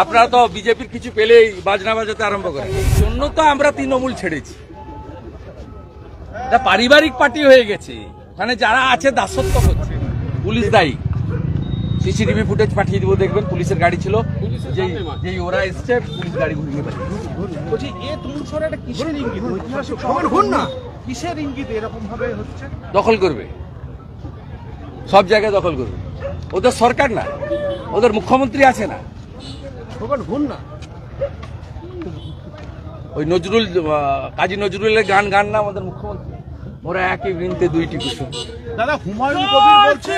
আপনারা তো বিজেপির কিছু পেলেই বাজনা বাজাতে আরম্ভ করেন। এই জন্য তো আমরা তৃণমূল ছেড়েছি। এটা পারিবারিক পার্টি হয়ে গেছে। মানে যারা আছে দাসত্ব করছে। পুলিশ দায়ী। সিসিটিভি ফুটেজ পাঠিয়ে দিব দেখবেন পুলিশের গাড়ি ছিল। যেই যেই ওরা এসছে পুলিশ গাড়ি ঘুরিয়ে বলছি এ তুমসরে একটা কিসের ইঙ্গিত? ঐতিহাসিক শহর হন না। কিসের ইঙ্গিত এরকম ভাবে হচ্ছে? দখল করবে। সব জায়গায় দখল করবে। ওদের সরকার না। ওদের মুখ্যমন্ত্রী আছে না। না। ওই নজরুল কাজী নজরুলের গান গান না আমাদের মুখ্যমন্ত্রী? ওরা একই বৃন্তে দুইটি কুসুম। দাদা হুমায়ুন কবির বলছে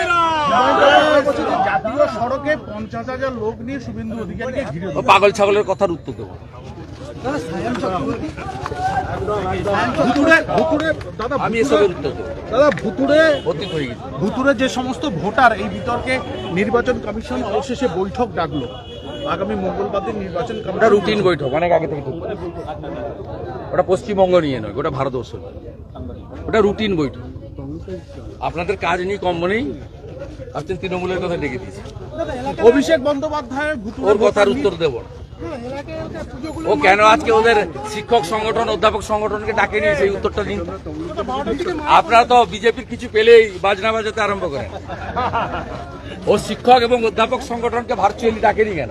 জাতীয় সড়কে পঞ্চাশ হাজার লোক নিয়ে শুভেন্দু অধিকারীকে ঘিরে পাগল ছাগলের কথার উত্তর দেবো। হয়ে ভুতুরে যে সমস্ত ভোটার এই বিতর্কে নির্বাচন কমিশন অবশেষে বৈঠক ডাকলো। আগামী মঙ্গলবার দিন নির্বাচন ওটা রুটিন বৈঠক অনেক আগে থেকে ঠিক ওটা পশ্চিমবঙ্গ নিয়ে নয় ওটা ভারতবর্ষ ওটা রুটিন বৈঠক। আপনাদের কাজ নেই কম নেই। আপনি তৃণমূলের কথা ডেকে দিয়েছে। অভিষেক বন্দ্যোপাধ্যায় ওর কথার উত্তর দেব না। ও কেন আজকে ওদের শিক্ষক সংগঠন অধ্যাপক সংগঠনকে ডাকে নিয়ে সেই উত্তরটা দিন? আপনারা তো বিজেপির কিছু পেলেই বাজনা বাজাতে আরম্ভ করেন। ও শিক্ষক এবং অধ্যাপক সংগঠনকে ভার্চুয়ালি ডাকেনি কেন?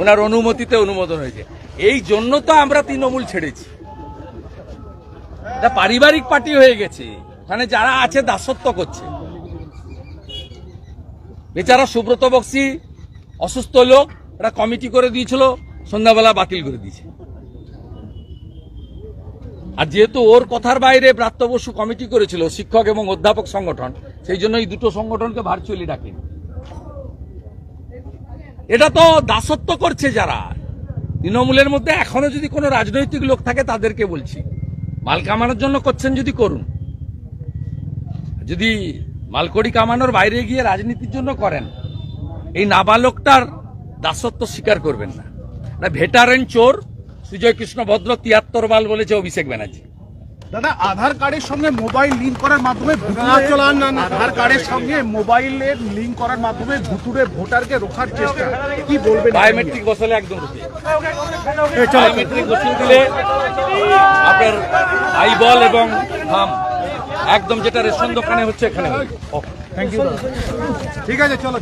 ওনার অনুমতিতে অনুমোদন হয়েছে। এই জন্য তো আমরা তৃণমূল ছেড়েছি। এটা পারিবারিক পার্টি হয়ে গেছে। ওখানে যারা আছে দাসত্ব করছে। বেচারা সুব্রত বক্সি, অসুস্থ লোক একটা কমিটি করে দিয়েছিল, সন্ধ্যাবেলা বাতিল করে দিয়েছে। আর যেহেতু ওর কথার বাইরে ব্রাত্য বসু কমিটি করেছিল, শিক্ষক এবং অধ্যাপক সংগঠন, সেই জন্য এই দুটো সংগঠনকে ভার্চুয়ালি ডাকেনি। এটা তো দাসত্ব করছে যারা। তৃণমূলের মধ্যে এখনও যদি কোনো রাজনৈতিক লোক থাকে, তাদেরকে বলছি। মাল কামানোর জন্য করছেন যদি করুন। যদি মালকড়ি কামানোর বাইরে গিয়ে রাজনীতির জন্য করেন, এই নাবালকটার দাসত্ব স্বীকার করবেন না। ভেটারেন চোর সুজয় কৃষ্ণ ভদ্র তিয়াত্তর বাল বলেছে অভিষেক ব্যানার্জি। দাদা আধার কার্ডের সঙ্গে মোবাইল লিংক করার মাধ্যমে আধার কার্ডের সঙ্গে মোবাইলের লিংক করার মাধ্যমে ভুতুরে ভোটারকে রোখার চেষ্টা। কি বলবেন বায়োমেট্রিক বসালে একদম বায়োমেট্রিক বসিয়ে দিলে আপনার আইবল এবং থাম একদম যেটা রেশন দোকানে হচ্ছে এখানে। থ্যাংক ইউ ঠিক আছে চলো।